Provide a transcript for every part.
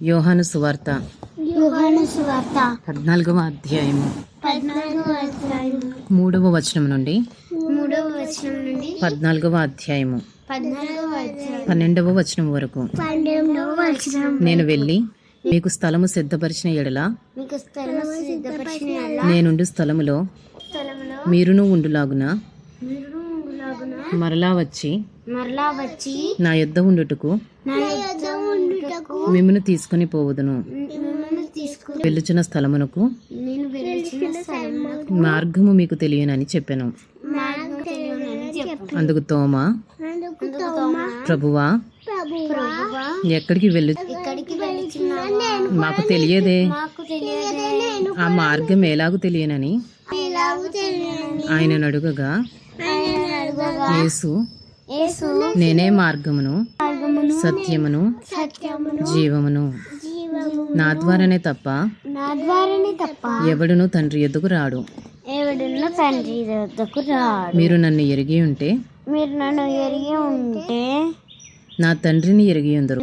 యోహాను సువార్త. యోహాను సువార్త. పద్నాలుగవ అధ్యాయము. పద్నాలుగవ మూడవ వచనం నుండి మూడవ వచనం నుండి పద్నాలుగవ అధ్యాయము. పద్నాలుగవ అధ్యాయం పన్నెండవ వచనం వరకు. పన్నెండవ వచనం నేను వెళ్ళి మీకు స్థలము సిద్ధపరిచిన ఎడల మీకు స్థలము సిద్ధపరిచిన ఎలా నేనుండు స్థలములో స్థలములో మీరును ఉండులాగున మీరు ఉండులాగున మరలా వచ్చి మరలా వచ్చి నా యొద్ద ఉండుటకు నా ఉండుటకు మిమ్మను తీసుకొని పోవుదును. వెళ్ళుచున్న స్థలమునకు నేను వెళ్ళిన స్థలమునకు మార్గము మీకు తెలియనని చెప్పాను. అందుకు తోమ. అందుకు తోమా. ప్రభువా. ప్రభువా. ఎక్కడికి వెళ్ళి మాకు తెలియదే. ఆ మార్గం ఎలాగూ తెలియనని ఆయన అడుగగా యేసు నేనే మార్గమును సత్యమును జీవమును. జీవము నా ద్వారానే తప్ప ఎవడును తండ్రి ఎద్దుకు రాడు. తండ్రి రాడు. మీరు నన్ను ఎరిగి ఉంటే మీరు నన్ను ఎరిగి ఉంటే నా తండ్రిని ఎరిగి ఉందరు.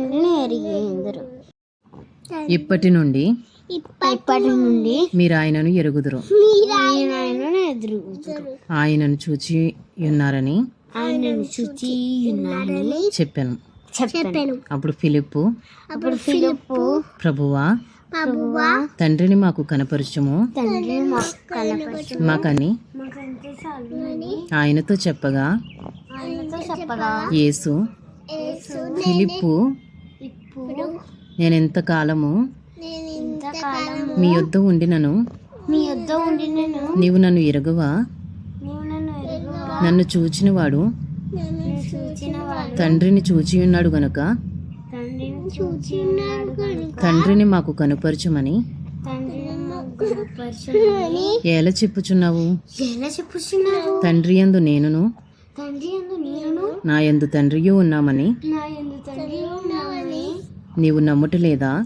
ఇప్పటి నుండి ఇప్పటి నుండి మీరు ఆయనను ఎరుగుదురు. ఆయన ఆయనను చూచి ఉన్నారని ఆయనను చూచి ఉన్నానని చెప్పాను. చెప్పాను. అప్పుడు ఫిలిప్పు అప్పుడు ఫిలిప్పు ప్రభువా ప్రభువా తండ్రిని మాకు కనపరచుము. మాకని ఆయనతో చెప్పగా ఆయనతో చెప్పగా యేసు యేసు ఫిలిప్పు ఇప్పుడు నేనెంత కాలము మీ యొద్ద ఉండినను? నీవు నన్ను ఎరగవా? నన్ను ఎరుగువా? నన్ను చూచినవాడు నన్ను చూచిన వాడు తండ్రిని చూచి ఉన్నాడు గనుక? తండ్రిని మాకు కనుపరచుమని? ఎలా చెప్పుచున్నావు? తండ్రి నేనును? ఎందు నేను నా యందు తండ్రియు ఉన్నామని? ఎందు నీవు నమ్ముటలేదా?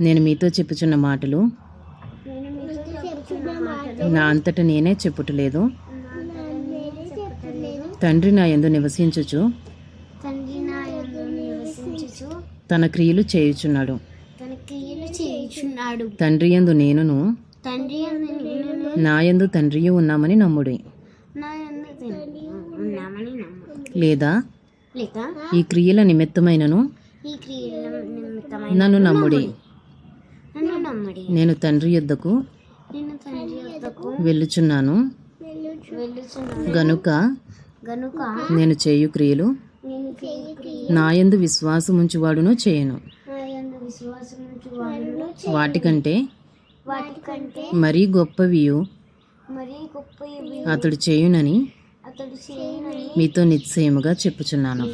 నేను మీతో చెప్పుచున్న మాటలు. నా అంతట నేనే చెప్పుటలేదు? తండ్రి నా యందు నివసించుచు. ఎందు నివసించుచు. తన క్రియలు చేయుచున్నాడు. తండ్రి యందు నేనును. తండ్రి ఎందు నేను నా యందు తండ్రియు ఉన్నామని నమ్ముడి. నా ఎందు తండ్రి ఉన్నామని నమ్ము లేదా? ఈ క్రియల నిమిత్తమైనను. నన్ను నమ్ముడి. నమ్మడి. నేను తండ్రి యొద్దకు వెళ్ళుచున్నాను. వెళ్ళుచున్నాను. గనుక గనుక నేను చేయు క్రియలు నేను చేయు క్రియ నా యందు విశ్వాసముంచువాడును చేయను. వాటికంటే మరీ గొప్పవియు అతడు చేయునని మీతో నిశ్చయముగా చెప్పుచున్నాను.